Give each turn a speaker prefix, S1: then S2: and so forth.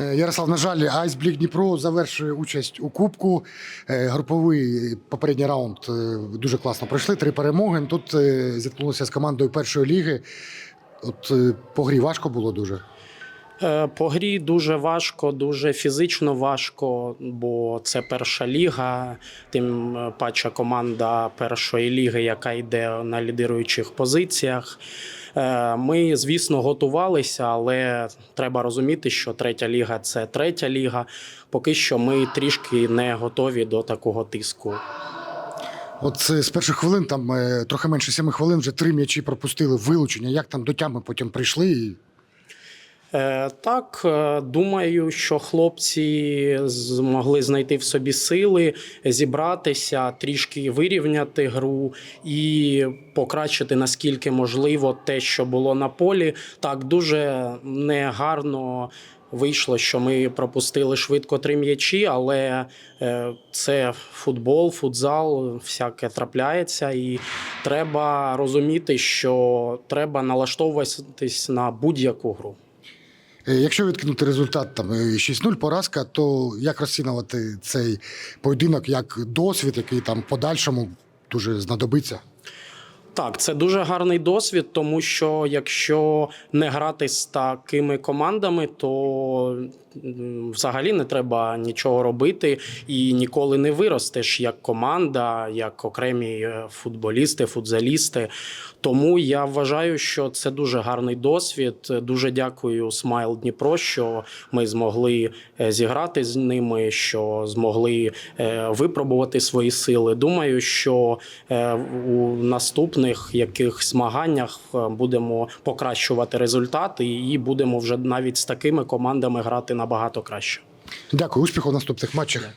S1: Е, Ярослав, на жаль, Айсблік Дніпро завершує участь у Кубку. Е, Груповий попередній раунд е, дуже класно пройшли. Три перемоги. Тут зіткнулися з командою першої ліги. От по грі важко було дуже.
S2: Е, По грі дуже важко, дуже фізично важко, бо це перша ліга, тим паче команда першої ліги, яка йде на лідируючих позиціях. Е, Ми, звісно, готувалися, але треба розуміти, що третя ліга це третя ліга. Поки що ми трішки не готові до такого тиску.
S1: От е, з перших хвилин, там е, трохи менше семи хвилин, вже три м'ячі пропустили вилучення. Як там до тями потім прийшли?
S2: Е, Так, е, думаю, що хлопці змогли знайти в собі сили, зібратися, трішки вирівняти гру і покращити наскільки можливо те, що було на полі. Так, дуже негарно. Вийшло, що ми пропустили швидко три м'ячі, але е, це футбол, футзал, всяке трапляється, і треба розуміти, що треба налаштовуватись на будь-яку гру.
S1: Е, Якщо відкинути результат там е, 6-0 поразка, то як розцінувати цей поєдинок як досвід, який там подальшому дуже знадобиться?
S2: Так, це дуже гарний досвід, тому що якщо не грати з такими командами, то взагалі не треба нічого робити і ніколи не виростеш як команда, як окремі е, футболісти, футзалісти. Тому я вважаю, що це дуже гарний досвід. Дуже дякую Смайл Дніпро, що ми змогли е, зіграти з ними, що змогли е, випробувати свої сили. Думаю, що у наступних якихось змаганнях е, будемо покращувати результати і будемо вже навіть з такими командами грати набагато краще.
S1: Дякую, успіху в наступних матчах.